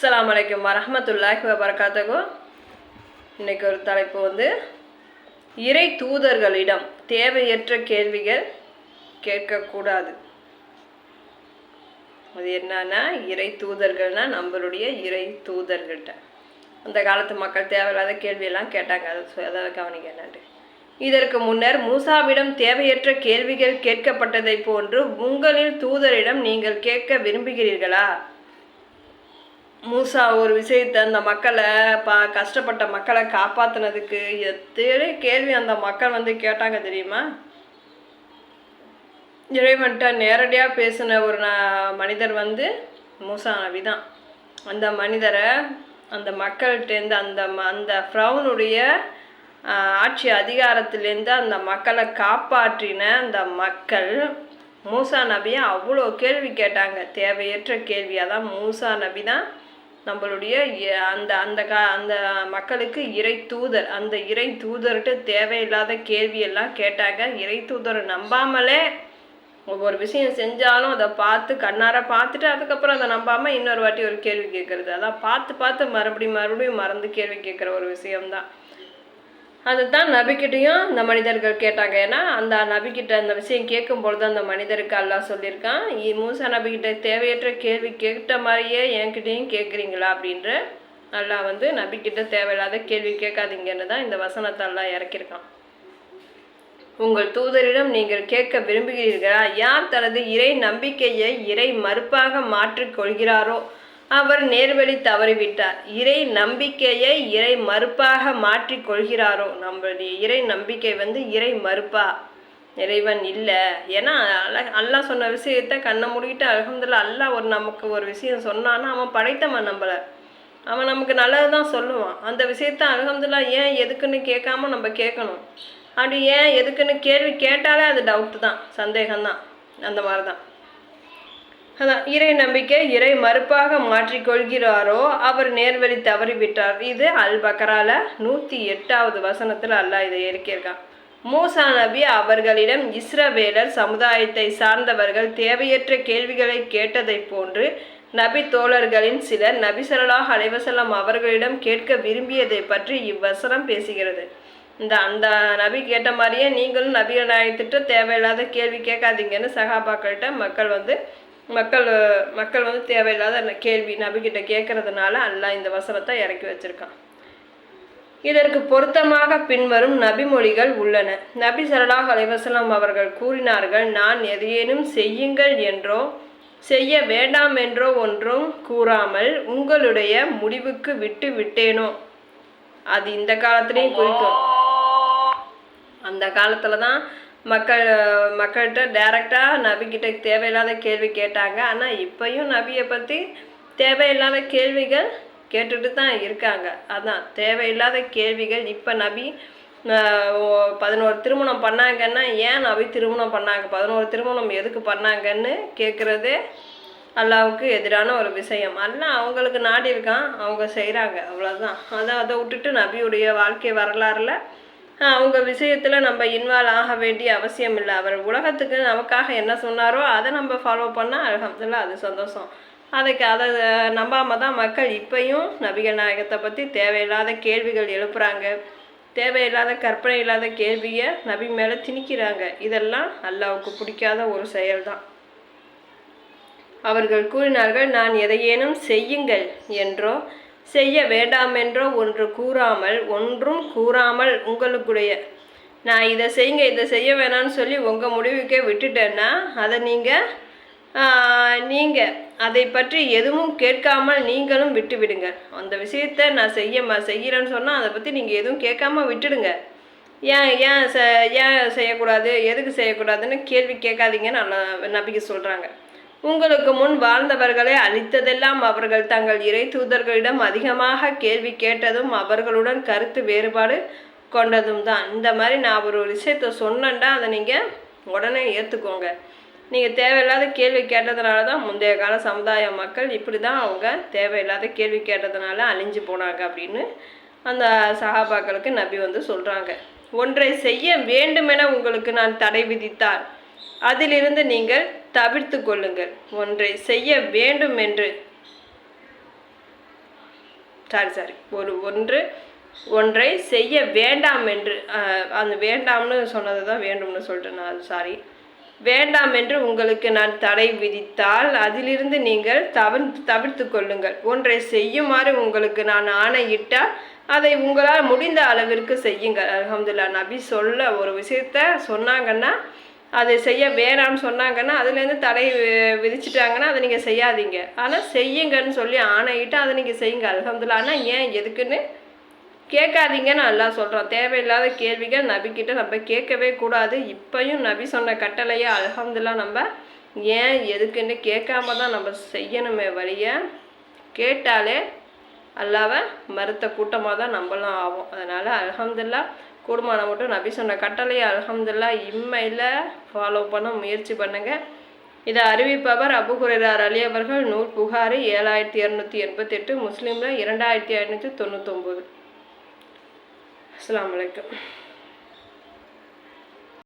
அஸ்லாம் வலைக்கம் வரமத்துல்லாஹ் வரகாத்தகோ இன்னைக்கு ஒரு தலைப்பு வந்து இறை தூதர்களிடம் தேவையற்ற கேள்விகள் கேட்கக்கூடாது. அது என்னன்னா இறை தூதர்கள்னா நம்மளுடைய இறை தூதர்கள்ட்ட. அந்த காலத்து மக்கள் தேவையில்லாத கேள்வியெல்லாம் கேட்டாங்க. அதை அதை கவனிக்க இதற்கு முன்னர் மூசாவிடம் தேவையற்ற கேள்விகள் கேட்கப்பட்டதைப் போன்று உங்களில் தூதரிடம் நீங்கள் கேட்க விரும்புகிறீர்களா? மூசா ஒரு விஷயத்தை அந்த மக்களை பா கஷ்டப்பட்ட மக்களை காப்பாத்துனதுக்கு எத்தனை கேள்வி அந்த மக்கள் வந்து கேட்டாங்க தெரியுமா? இறைவன்கிட்ட நேரடியாக பேசின ஒரு மனிதர் வந்து மூசா நபி தான். அந்த மனிதரை அந்த மக்கள்கிட்டேருந்து அந்த ம- அந்த ஃப்ரௌனுடைய ஆட்சி அதிகாரத்திலேருந்து அந்த மக்களை காப்பாற்றின அந்த மக்கள் மூசா நபியை அவ்வளோ கேள்வி கேட்டாங்க. தேவையற்ற கேள்வியாக அதான் மூசா நபி தான் நம்மளுடைய அந்த அந்த கா அந்த மக்களுக்கு இறை தூதர். அந்த இறை தூதர்கிட்ட தேவையில்லாத கேள்வியெல்லாம் கேட்டாங்க. இறை தூதரை நம்பாமலே ஒவ்வொரு விஷயம் செஞ்சாலும் அதை பார்த்து கண்ணார பார்த்துட்டு அதுக்கப்புறம் அதை நம்பாமல் இன்னொரு வாட்டி ஒரு கேள்வி கேட்குறது. அதான் பார்த்து பார்த்து மறுபடியும் மறுபடியும் மறந்து கேள்வி கேட்குற ஒரு விஷயம்தான். அதுதான் நபிக்கிட்டையும் இந்த மனிதர்கள் கேட்டாங்க. ஏன்னா அந்த நபிக்கிட்ட அந்த விஷயம் கேட்கும் பொழுது அந்த மனிதருக்கு அல்லா சொல்லியிருக்கான் "இ- மூசா நபிக்கிட்ட தேவையற்ற கேள்வி கேட்ட மாதிரியே என்கிட்டையும் கேட்குறீங்களா? அப்படின்ற அல்லா வந்து நபிக்கிட்ட தேவையில்லாத கேள்வி கேட்காதீங்கன்னு தான் இந்த வசனத்தை எல்லாம் இறக்கியிருக்கான். உங்கள் தூதரிடம் நீங்கள் கேட்க விரும்புகிறீர்களா? யார் தனது இறை நம்பிக்கையை இறை மறுப்பாக மாற்றிக் கொள்கிறாரோ அவர் நேர்வழி தவறிவிட்டார். இறை நம்பிக்கையை இறை மறுப்பாக மாற்றி கொள்கிறாரோ? நம்மளுடைய இறை நம்பிக்கை வந்து இறை மறுப்பா? இறைவன் இல்லை. ஏன்னா அல்ல- அல்லா சொன்ன விஷயத்த கண்ணை மூடிக்கிட்டு அல்ஹம்துலில்லாஹ் அல்லாஹ் ஒரு நமக்கு ஒரு விஷயம் சொன்னான்னா அவன் படைத்தவன் நம்மளை. அவன் நமக்கு நல்லது தான் சொல்லுவான். அந்த விஷயத்த அலகம்துல்லா ஏன் எதுக்குன்னு கேட்காம நம்ம கேட்கணும். அப்படி ஏன் எதுக்குன்னு கேள்வி கேட்டாலே அது டவுட்டு தான் சந்தேகம்தான். அந்த மாதிரி தான் அதான் இறை நம்பிக்கை இறை மறுப்பாக மாற்றிக்கொள்கிறாரோ அவர் நேர்வழி தவறிவிட்டார். இது அல் பக்கரால நூற்றி எட்டாவது வசனத்தில் அல்லாஹ் இதை இறக்கியிருக்கான். மூசா நபி அவர்களிடம் இஸ்ரவேலர் சமுதாயத்தை சார்ந்தவர்கள் தேவையற்ற கேள்விகளை கேட்டதைப் போன்று நபி தோழர்களின் சிலர் நபிசரலாக ஸல்லல்லாஹு அவர்களிடம் கேட்க விரும்பியதை பற்றி இவ்வசனம் பேசுகிறது. இந்த அந்த நபி கேட்ட மாதிரியே நீங்களும் நபிகள் நாயகத்திட்ட தேவையில்லாத கேள்வி கேட்காதீங்கன்னு சகாபாக்கள்கிட்ட மக்கள் வந்து மக்கள் மக்கள் வந்து தேவையில்லாத அந்த கேள்வி நபிக்கிட்ட கேட்கறதுனால அல்லாஹ் இந்த வசனத்தை இறக்கி வச்சிருக்கான். இதற்கு பொருத்தமாக பின்வரும் நபிமொழிகள் உள்ளன. நபி சரலாஹ் அலைவசலம் அவர்கள் கூறினார்கள் நான் எதையேனும் செய்யுங்கள் என்றோ செய்ய வேண்டாம் என்றோ ஒன்றும் கூறாமல் உங்களுடைய முடிவுக்கு விட்டு விட்டேனோ? அது இந்த காலத்திலையும் குறிக்கும். அந்த காலத்தில் தான் மக்கள் மக்கள்கிட்ட டேரெக்டாக நபிக்கிட்ட தேவையில்லாத கேள்வி கேட்டாங்க. ஆனால் இப்போயும் நபியை பற்றி தேவையில்லாத கேள்விகள் கேட்டுட்டு தான் இருக்காங்க. அதான் தேவையில்லாத கேள்விகள். இப்போ நபி ஓ- பதினோரு திருமணம் பண்ணாங்கன்னா ஏன் நபி திருமணம் பண்ணாங்க? பதினோரு திருமணம் எதுக்கு பண்ணாங்கன்னு கேட்குறதே அல்லாவுக்கு எதிரான ஒரு விஷயம். அல்லாஹ் அவங்களுக்கு நாடி இருக்கான் அவங்க செய்கிறாங்க அவ்வளோதான் அதை அதை விட்டுட்டு நபியுடைய வாழ்க்கை வரலாறில் அவங்க விஷயத்தில் நம்ம இன்வால்வ் ஆக வேண்டிய அவசியம் இல்லை. அவர் உலகத்துக்கு நமக்காக என்ன சொன்னாரோ அதை நம்ம ஃபாலோ பண்ணால் அல்ஹம்துலில்லாஹ் அது சந்தோஷம். அதுக்கு அதை நம்பாமல் தான் மக்கள் இப்பையும் நபிகள் நாயகத்தை பற்றி தேவையில்லாத கேள்விகள் எழுப்புகிறாங்க தேவையில்லாத கற்பனை இல்லாத கேள்வியை நபி மேலே திணிக்கிறாங்க. இதெல்லாம் அல்லாவுக்கு பிடிக்காத ஒரு செயல்தான் அவர்கள் கூறினார்கள் நான் எதையேனும் செய்யுங்கள் என்றோ செய்ய வேண்டாமென்றோ ஒன்று கூறாமல் ஒன்றும் கூறாமல் உங்களுக்குடைய நான் இதை செய்யுங்க இதை செய்ய வேணாம்னு சொல்லி உங்கள் முடிவுக்கே விட்டுட்டேன்னா அதை நீங்கள் நீங்கள் அதை பற்றி எதுவும் கேட்காமல் நீங்களும் விட்டுவிடுங்க. அந்த விஷயத்த நான் செய்ய செய்கிறேன்னு சொன்னால் அதை பற்றி நீங்கள் எதுவும் கேட்காம விட்டுடுங்க. ஏன் ஏன் செ ஏன் செய்யக்கூடாது? எதுக்கு செய்யக்கூடாதுன்னு கேள்வி கேட்காதீங்கன்னு நல்லா நம்பிக்கை சொல்கிறாங்க உங்களுக்கு முன் வாழ்ந்தவர்களை அழித்ததெல்லாம் அவர்கள் தங்கள் இறை தூதர்களிடம் அதிகமாக கேள்வி கேட்டதும் அவர்களுடன் கருத்து வேறுபாடு கொண்டதும் தான் இந்த மாதிரி நான் ஒரு விஷயத்த சொன்னேன்டா அதை நீங்கள் உடனே ஏற்றுக்கோங்க நீங்கள் தேவையில்லாத கேள்வி கேட்டதுனால தான் முந்தைய கால சமுதாய மக்கள் இப்படி தான் அவங்க தேவையில்லாத கேள்வி கேட்டதுனால அழிஞ்சு போனாங்க அப்படின்னு அந்த சகாபாக்களுக்கு நபி வந்து சொல்கிறாங்க ஒன்றை செய்ய வேண்டுமென உங்களுக்கு நான் தடை விதித்தார். அதிலிருந்து நீங்கள் தவிர்த்து கொள்ளுங்கள். ஒன்றை செய்ய வேண்டும் என்று சாரி சாரி ஒரு ஒன்று ஒன்றை செய்ய வேண்டாம் என்று அந்த வேண்டாம்னு சொன்னது தான் வேண்டும்னு சொல்லிட்டேன் நான் சாரி வேண்டாம் என்று உங்களுக்கு நான் தடை விதித்தால் அதிலிருந்து நீங்கள் தவிர் தவிர்த்து கொள்ளுங்கள். ஒன்றை செய்யுமாறு உங்களுக்கு நான் ஆணையிட்டால் அதை உங்களால் முடிந்த அளவிற்கு செய்யுங்கள். அலமதுல்லா நபி சொல்ல ஒரு விஷயத்த சொன்னாங்கன்னா அதை செய்ய வேணான்னு சொன்னாங்கன்னா அதுலேருந்து தடை வி- விதிச்சிட்டாங்கன்னா அதை நீங்கள் செய்யாதீங்க. ஆனால் செய்யுங்கன்னு சொல்லி ஆணையிட்டு அதை நீங்கள் செய்யுங்க. அல்ஹம்துலில்லாஹ். ஆனால் ஏன் எதுக்குன்னு கேட்காதீங்கன்னு நல்லா சொல்கிறோம் தேவையில்லாத கேள்விகள் நபிக்கிட்ட நம்ம கேட்கவே கூடாது. இப்பையும் நபி சொன்ன கட்டளையை அல்ஹம்துலில்லாஹ் நம்ம ஏன் எதுக்குன்னு கேட்காம தான் நம்ம செய்யணுமே வழிய கேட்டாலே அல்லாவை மறுத்த கூட்டமாக தான் நம்மளும் ஆகும் அதனால் அல்ஹம்துலில்லாஹ் கூடுமானம் மட்டும் நபி சொன்ன கட்டளையை அலமதுல்லா இம்மையில் ஃபாலோ பண்ண முயற்சி பண்ணுங்கள் இதை அறிவிப்பவர் அபு அலி அவர்கள் நூல் புகாரி ஏழாயிரத்தி இரநூத்தி எண்பத்தெட்டு முஸ்லீமில் இரண்டாயிரத்தி ஐநூற்றி தொண்ணூத்தொம்பது. அஸ்லாம் வலைக்கம்